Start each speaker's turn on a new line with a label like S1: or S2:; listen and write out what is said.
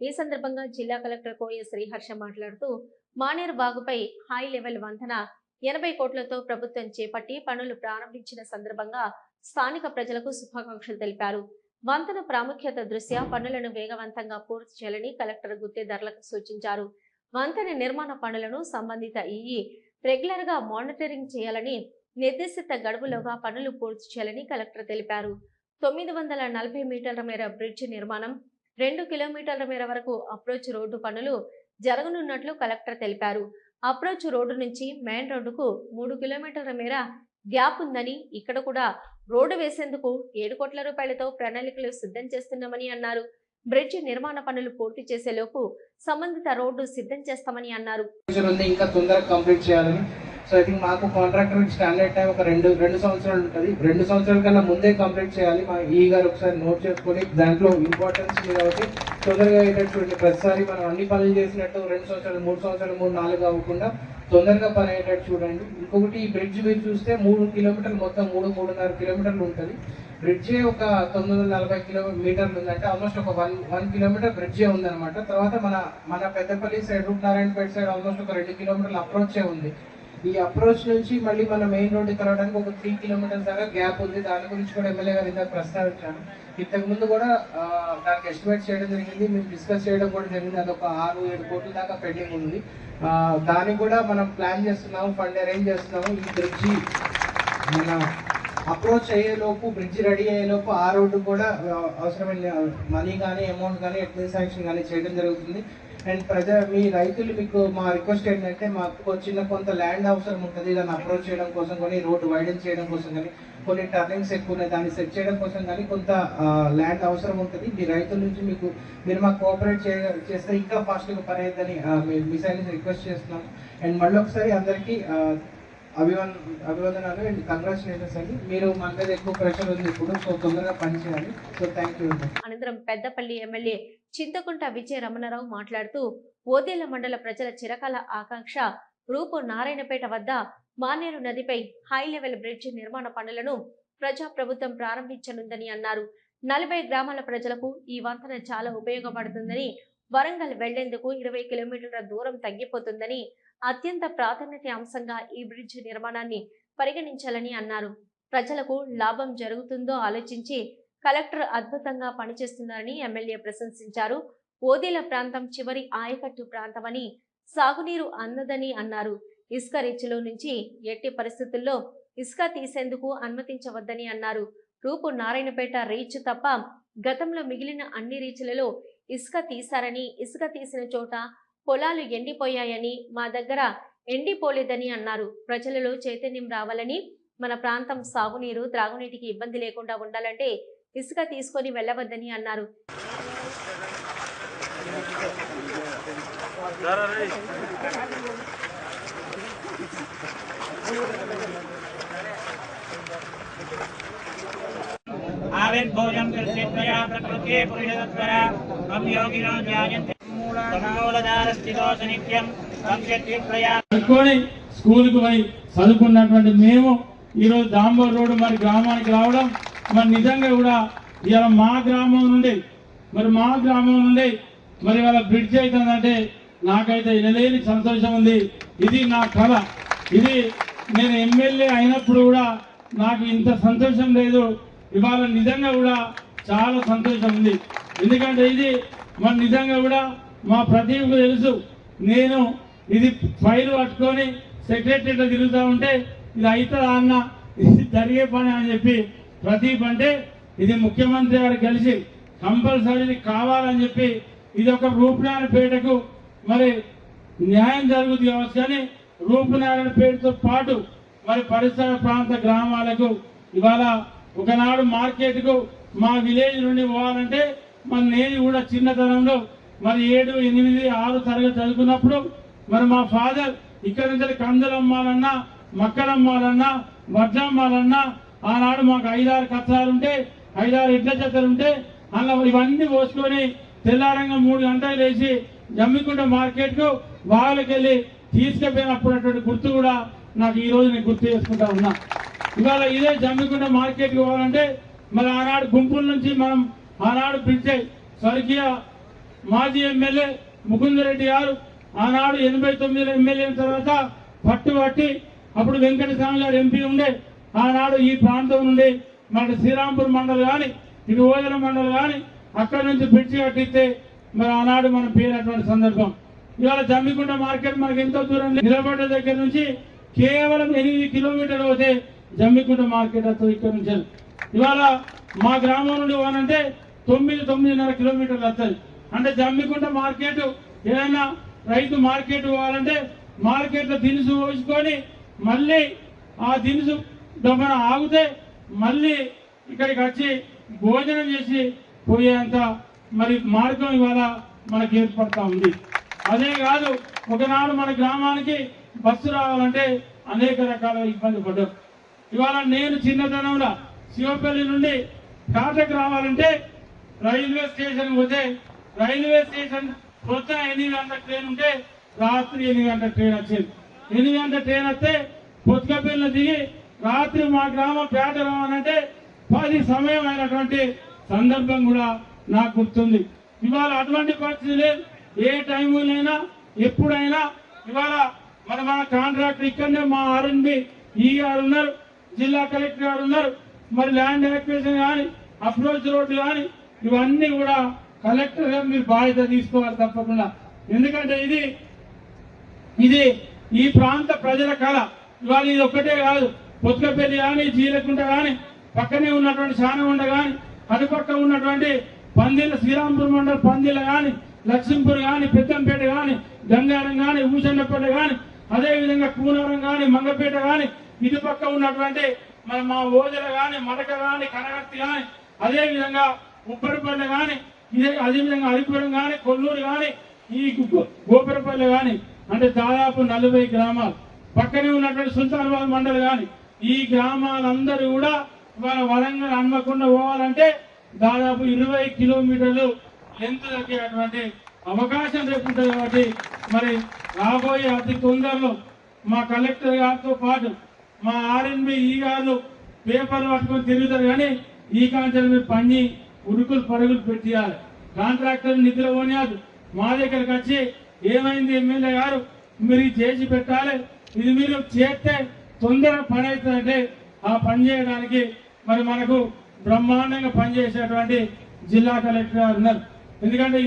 S1: ఈ సందర్భంగా జిల్లా కలెక్టర్ కోయ శ్రీహర్ష మాట్లాడుతూ మానేరు బాగుపై హై లెవెల్ వంతెన ఎనభై కోట్లతో ప్రభుత్వం చేపట్టి పనులు ప్రారంభించిన సందర్భంగా స్థానిక ప్రజలకు శుభాకాంక్షలు తెలిపారు. వంతెన ప్రాముఖ్యత దృష్ట్యా పనులను వేగవంతంగా పూర్తి చేయాలని కలెక్టర్ గుత్తేదారులకు సూచించారు. వంతెన నిర్మాణ పనులను సంబంధిత ఈఈ రెగ్యులర్గా మానిటరింగ్ చేయాలని నిర్దేశిత గడువులోగా పనులు పూర్తి చేయాలని కలెక్టర్ తెలిపారు. తొమ్మిది వందల నలభై మీటర్ల మేర బ్రిడ్జ్ నిర్మాణం రెండు కిలోమీటర్ల మేర వరకు అప్రోచ్ రోడ్డు పనులు జరగనున్నట్లు కలెక్టర్ తెలిపారు. అప్రోచ్ రోడ్డు నుంచి మెయిన్ రోడ్డుకు మూడు కిలోమీటర్ల మేర గ్యాప్ ఉందని ఇక్కడ కూడా రోడ్డు వేసేందుకు ఏడు కోట్ల రూపాయలతో ప్రణాళికలు సిద్ధం చేస్తున్నామని అన్నారు. బ్రిడ్జ్ నిర్మాణ పనులు పూర్తి చేసేలోపు సంబంధిత రోడ్డు సిద్ధం చేస్తామని అన్నారు.
S2: ఇంకా తొందరగా కంప్లీట్ చేయాలని సో ఐ థింక్ మాకు కాంట్రాక్టర్ స్టాండర్డ్ టైం ఒక రెండు రెండు సంవత్సరాలు ఉంటుంది. రెండు సంవత్సరాల కన్నా ముందే కంప్లీట్ చేయాలి. మా ఈ గారు ఒకసారి నోట్ చేసుకొని దాంట్లో ఇంపార్టెన్స్ ఉంది కాబట్టి తొందరగా అయ్యేటట్టు ప్రతిసారి మనం అన్ని పనులు చేసినట్టు రెండు సంవత్సరాలు మూడు సంవత్సరాలు మూడు నాలుగు అవ్వకుండా తొందరగా పని అయ్యేటట్టు చూడండి. ఇంకొకటి ఈ బ్రిడ్జ్ మీరు చూస్తే మూడు కిలోమీటర్లు మొత్తం మూడు మూడున్నర కిలోమీటర్లు ఉంటుంది. బ్రిడ్జే ఒక తొమ్మిది వందల నలభై కిలోమీటర్లు ఉందంటే ఆల్మోస్ట్ ఒక వన్ వన్ కిలోమీటర్ బ్రిడ్జే ఉందన్నమాట. తర్వాత మన మన Peddapalli side route Narayanpet side almost ఒక రెండు కిలోమీటర్ల అప్రోచే ఉంది. ఈ అప్రోచ్ నుంచి మళ్ళీ మన మెయిన్ రోడ్డు కలవడానికి ఒక త్రీ కిలోమీటర్స్ దాకా గ్యాప్ ఉంది. దాని గురించి కూడా ఎమ్మెల్యే గారు ఇందాక ప్రస్తావించాను ఇంతకు ముందు కూడా దానికి ఎస్టిమేట్ చేయడం జరిగింది. మేము డిస్కస్ చేయడం కూడా జరిగింది. అది ఒక ఆరు ఏడు కోట్ల దాకా పెండింగ్ ఉంది. దానికి కూడా మనం ప్లాన్ చేస్తున్నాము ఫండ్ అరేంజ్ చేస్తున్నాము. ఈ బ్రిడ్జి మన అప్రోచ్ అయ్యేలోపు బ్రిడ్జ్ రెడీ అయ్యేలోపు ఆ రోడ్డు కూడా అవసరమైన మనీ కానీ అమౌంట్ కానీ ఎట్లా శాంక్షన్ కానీ చేయడం జరుగుతుంది. అండ్ ప్రజ మీ రైతులు మీకు మా రిక్వెస్ట్ ఏంటంటే మాకు చిన్న కొంత ల్యాండ్ అవసరం ఉంటుంది. దాన్ని అప్రోచ్ చేయడం కోసం కానీ రోడ్డు వైడెన్ చేయడం కోసం కానీ కొన్ని టర్నింగ్స్ ఎక్కువ ఉన్నాయి. దాన్ని సెట్ చేయడం కోసం కానీ కొంత ల్యాండ్ అవసరం ఉంటుంది. మీ రైతుల నుంచి మీకు మీరు మాకు కోఆపరేట్ చే చేస్తే ఇంకా ఫాస్ట్గా పని అయ్యిందని మీ సైడ్ నుంచి రిక్వెస్ట్ చేస్తున్నాం అండ్ మళ్ళీ ఒకసారి అందరికీ అభివన్ అభివందనాలు అండ్ కంగ్రాచులేషన్స్ అండి. మీరు మన మీద ఎక్కువ ప్రెషర్ ఉంది ఇప్పుడు సో తొందరగా పనిచేయాలి సో థ్యాంక్ యూ
S1: అనంతరం పెద్దపల్లి ఎమ్మెల్యే చింతకుంట విజయ రమణారావు మాట్లాడుతూ ఓదేల మండల ప్రజల చిరకాల ఆకాంక్ష రూపు నారాయణపేట వద్ద మానేరు నదిపై హై లెవెల్ బ్రిడ్జ్ నిర్మాణ పనులను ప్రజా ప్రభుత్వం ప్రారంభించనుందని అన్నారు. నలభై గ్రామాల ప్రజలకు ఈ వంతెన చాలా ఉపయోగపడుతుందని వరంగల్ వెళ్ళేందుకు ఇరవై కిలోమీటర్ల దూరం తగ్గిపోతుందని అత్యంత ప్రాధాన్యత అంశంగా ఈ బ్రిడ్జ్ నిర్మాణాన్ని పరిగణించాలని అన్నారు. ప్రజలకు లాభం జరుగుతుందో ఆలోచించి కలెక్టర్ అద్భుతంగా పనిచేస్తున్నారని ఎమ్మెల్యే ప్రశంసించారు. ఓదేల ప్రాంతం చివరి ఆయకట్టు ప్రాంతమని సాగునీరు అందదని అన్నారు. ఇసుక రీచ్లో నుంచి ఎట్టి పరిస్థితుల్లో ఇసుక తీసేందుకు అనుమతించవద్దని అన్నారు. రూపు నారాయణపేట రీచ్ తప్ప గతంలో మిగిలిన అన్ని రీచ్లలో ఇసుక తీశారని ఇసుక తీసిన చోట పొలాలు ఎండిపోయాయని మా దగ్గర ఎండిపోలేదని అన్నారు ప్రజలలో చైతన్యం రావాలని మన ప్రాంతం సాగునీరు త్రాగునీటికి ఇబ్బంది లేకుండా ఉండాలంటే ఇసుక తీసుకొని వెళ్ళవద్దని అన్నారు
S3: आविर्भोजं कृष्णया प्रकृते पुरुषत्वरा त्वं योगिनो ध्यायन्ते
S4: స్కూల్ స్కూల్కి పోయి చదువుకున్నటువంటి మేము ఈరోజు దాంబోర్ రోడ్డు మరి గ్రామానికి రావడం మరి నిజంగా కూడా ఇవాళ మా గ్రామం నుండి మరి మా గ్రామం నుండి మరి ఇవాళ బ్రిడ్జ్ అవుతుందంటే నాకైతే ఎనలేని సంతోషం ఉంది. ఇది నా కళ. ఇది నేను ఎమ్మెల్యే అయినప్పుడు కూడా నాకు ఇంత సంతోషం లేదు. ఇవాళ నిజంగా కూడా చాలా సంతోషం ఉంది. ఎందుకంటే ఇది మరి నిజంగా కూడా మా ప్రదీప్కు తెలుసు. నేను ఇది ఫైల్ పట్టుకొని సెక్రటరీలో తిరుగుతూ ఉంటే ఇది అవుతుందా అన్న ఇది జరిగే పని అని చెప్పి ప్రదీప్ అంటే ఇది ముఖ్యమంత్రి గారు కలిసి కంపల్సరీ కావాలని చెప్పి ఇది ఒక రూపునారాయణ పేటకు మరి న్యాయం జరుగుతుంది కావచ్చు కానీ రూపునారాయణ పేటతో పాటు మరి పరిసర ప్రాంత గ్రామాలకు ఇవాళ ఒకనాడు మార్కెట్కు మా విలేజ్ నుండి పోవాలంటే మరి నేను కూడా చిన్నతనంలో మరి ఏడు ఎనిమిది ఆరు తరగతి చదువుకున్నప్పుడు మరి మా ఫాదర్ ఇక్కడ నుంచి కందులమ్మాలన్నా మక్కలమ్మాలన్నా మక్కలు అమ్మాలన్నా ఆనాడు మాకు ఐదారు కచ్చాలు ఉంటే ఐదారు ఇడ్ల చెత్తలుంటే అలా ఇవన్నీ పోసుకొని తెల్లారంగా మూడు గంటలు వేసి జమ్మికుంట మార్కెట్కు వాళ్ళకి తీసుకుపోయినప్పుడు అటువంటి గుర్తు కూడా నాకు ఈ రోజు నేను గుర్తు చేసుకుంటా ఉన్నా. ఇవాళ ఇదే జమ్మికుంట మార్కెట్కి పోవాలంటే మరి ఆనాడు గుంపుల నుంచి మనం ఆనాడు పిలిచే స్వర్గీయ మాజీ ఎమ్మెల్యే ముకుందరెడ్డి గారు ఆనాడు ఎనభై తొమ్మిది ఎమ్మెల్యే తర్వాత తర్వాత పట్టుబట్టి అప్పుడు వెంకట స్వామి గారు ఎంపీ ఉండే. ఆనాడు ఈ ప్రాంతం నుండి మన శ్రీరాంపూర్ మండలి కానీ ఇటు ఓదల మండలి కానీ అక్కడి నుంచి బ్రిడ్జి కట్టిస్తే మరి ఆనాడు మనం పేరినటువంటి సందర్భం. ఇవాళ జమ్మికుంట మార్కెట్ మనకి ఎంతో దూరం లేదు. నిలబడ్డ దగ్గర నుంచి కేవలం ఎనిమిది కిలోమీటర్లు పోతే జమ్మికుంట మార్కెట్ వస్తుంది ఇక్కడ నుంచి ఇవాళ మా గ్రామం నుండి పోనంటే తొమ్మిది తొమ్మిదిన్నర కిలోమీటర్లు వస్తుంది. అంటే జమ్మికుంట మార్కెట్ ఏదైనా రైతు మార్కెట్ పోవాలంటే మార్కెట్లో దినుసు పోసుకొని మళ్ళీ ఆ దినుసు దొంగన ఆగితే మళ్ళీ ఇక్కడికి వచ్చి భోజనం చేసి పోయేంత మరి మార్గం ఇవాళ మనకి ఏర్పడతా ఉంది. అదే కాదు ఒకనాడు మన గ్రామానికి బస్సు రావాలంటే అనేక రకాల ఇబ్బంది పడ్డారు ఇవాళ నేను చిన్నతనంలో శివపల్లి నుండి కాటకు రావాలంటే రైల్వే స్టేషన్ పోతే రైల్వే స్టేషన్ పొద్దున ఎనిమిది గంటల ట్రైన్ ఉంటే రాత్రి ఎనిమిది గంటల ట్రైన్ వచ్చేది. ఎనిమిది గంటల ట్రైన్ వస్తే పొత్తుకపల్లిలో దిగి రాత్రి మా గ్రామం పేట రావాలంటే పది సమయం అయినటువంటి సందర్భం కూడా నాకు గుర్తుంది. ఇవాళ అటువంటి పరిస్థితి లేదు. ఏ టైంలోనైనా ఎప్పుడైనా ఇవాళ మన మన కాంట్రాక్టర్ ఇక్కడనే మా ఆర్ఎన్బి ఈ గారు ఉన్నారు జిల్లా కలెక్టర్ గారు ఉన్నారు. మరి ల్యాండ్ యాక్వేషన్ కానీ అప్రోచ్ రోడ్డు కానీ ఇవన్నీ కూడా కలెక్టర్ గారు మీరు బాధ్యత తీసుకోవాలి తప్పకుండా. ఎందుకంటే ఇది ఇది ఈ ప్రాంత ప్రజల కళ. ఇవాళ ఇది ఒక్కటే కాదు. పొత్తుకపల్లి కానీ జీలకుంట కానీ పక్కనే ఉన్నటువంటి శానగుండ కానీ అటుపక్క ఉన్నటువంటి పందిల శ్రీరాంపూర్ మండల పందిల కానీ లక్ష్మీపూర్ కానీ పెద్దంపేట కానీ గంగారం కానీ ఊసన్నపేట కానీ అదేవిధంగా కూనారం కానీ మంగపేట కానీ ఇటు పక్క ఉన్నటువంటి మన మా ఓజల కానీ మడక కానీ కనగర్తి కానీ అదేవిధంగా ఉబ్బరిపల్లె కానీ ఇదే అదేవిధంగా అరిపురం కానీ కొల్లూరు కానీ ఈ గోపురపల్లి కానీ అంటే దాదాపు నలభై గ్రామాలు. పక్కనే ఉన్నటువంటి సుల్తానాబాద్ మండలి కానీ ఈ గ్రామాలందరూ కూడా వాళ్ళ వరంగల్ హన్మకొండ పోవాలంటే దాదాపు ఇరవై కిలోమీటర్లు లెంత్ తగ్గేటువంటి అవకాశం రేపు ఉంటుంది కాబట్టి మరి రాబోయే అతి తొందరలో మా కలెక్టర్ గారితో పాటు మా ఆర్ఎన్బి ఈ గారు పేపర్లు పట్టుకొని తిరుగుతారు కానీ ఈ కాంచెలు మీరు పని ఉరుకులు పరుగులు పెట్టియాలి. కాంట్రాక్టర్ నిద్ర పోనియాదు మా దగ్గరకు వచ్చి ఏమైంది ఎమ్మెల్యే గారు? మీరు చేసి పెట్టాలి. ఇది మీరు చేస్తే తొందరగా పని అవుతుందంటే ఆ పని చేయడానికి మరి మనకు బ్రహ్మాండంగా పనిచేసేటువంటి జిల్లా కలెక్టర్ గారు ఉన్నారు. ఎందుకంటే